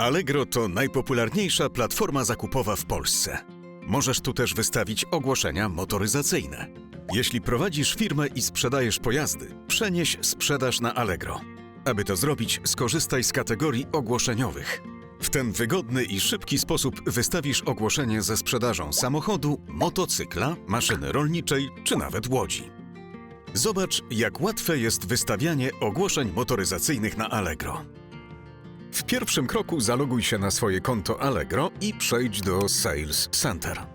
Allegro to najpopularniejsza platforma zakupowa w Polsce. Możesz tu też wystawić ogłoszenia motoryzacyjne. Jeśli prowadzisz firmę i sprzedajesz pojazdy, przenieś sprzedaż na Allegro. Aby to zrobić, skorzystaj z kategorii ogłoszeniowych. W ten wygodny i szybki sposób wystawisz ogłoszenie ze sprzedażą samochodu, motocykla, maszyny rolniczej czy nawet łodzi. Zobacz, jak łatwe jest wystawianie ogłoszeń motoryzacyjnych na Allegro. W pierwszym kroku zaloguj się na swoje konto Allegro i przejdź do Sales Center.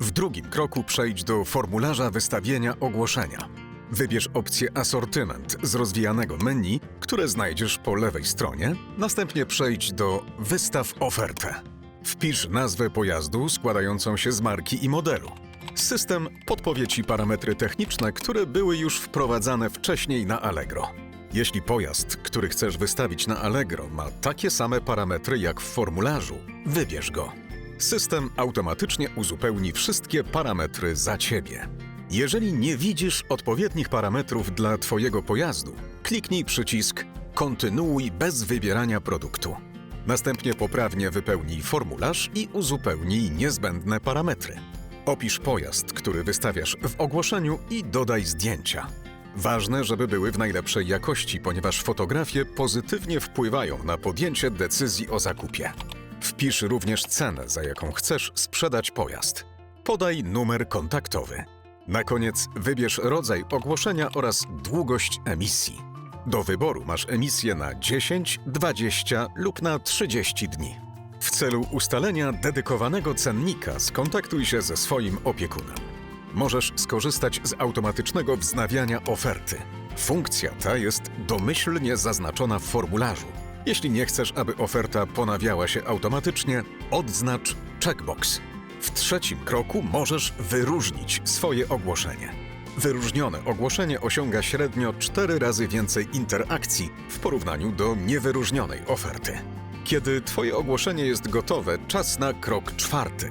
W drugim kroku przejdź do formularza wystawienia ogłoszenia. Wybierz opcję Asortyment z rozwijanego menu, które znajdziesz po lewej stronie. Następnie przejdź do Wystaw ofertę. Wpisz nazwę pojazdu składającą się z marki i modelu. System podpowie Ci parametry techniczne, które były już wprowadzane wcześniej na Allegro. Jeśli pojazd, który chcesz wystawić na Allegro, ma takie same parametry jak w formularzu, wybierz go. System automatycznie uzupełni wszystkie parametry za Ciebie. Jeżeli nie widzisz odpowiednich parametrów dla Twojego pojazdu, kliknij przycisk Kontynuuj bez wybierania produktu. Następnie poprawnie wypełnij formularz i uzupełnij niezbędne parametry. Opisz pojazd, który wystawiasz w ogłoszeniu i dodaj zdjęcia. Ważne, żeby były w najlepszej jakości, ponieważ fotografie pozytywnie wpływają na podjęcie decyzji o zakupie. Wpisz również cenę, za jaką chcesz sprzedać pojazd. Podaj numer kontaktowy. Na koniec wybierz rodzaj ogłoszenia oraz długość emisji. Do wyboru masz emisję na 10, 20 lub na 30 dni. W celu ustalenia dedykowanego cennika skontaktuj się ze swoim opiekunem. Możesz skorzystać z automatycznego wznawiania oferty. Funkcja ta jest domyślnie zaznaczona w formularzu. Jeśli nie chcesz, aby oferta ponawiała się automatycznie, odznacz checkbox. W trzecim kroku możesz wyróżnić swoje ogłoszenie. Wyróżnione ogłoszenie osiąga średnio 4 razy więcej interakcji w porównaniu do niewyróżnionej oferty. Kiedy Twoje ogłoszenie jest gotowe, czas na krok czwarty.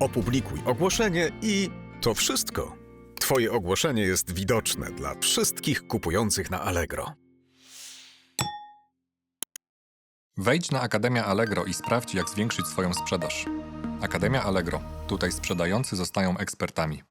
Opublikuj ogłoszenie i to wszystko. Twoje ogłoszenie jest widoczne dla wszystkich kupujących na Allegro. Wejdź na Akademia Allegro i sprawdź, jak zwiększyć swoją sprzedaż. Akademia Allegro. Tutaj sprzedający zostają ekspertami.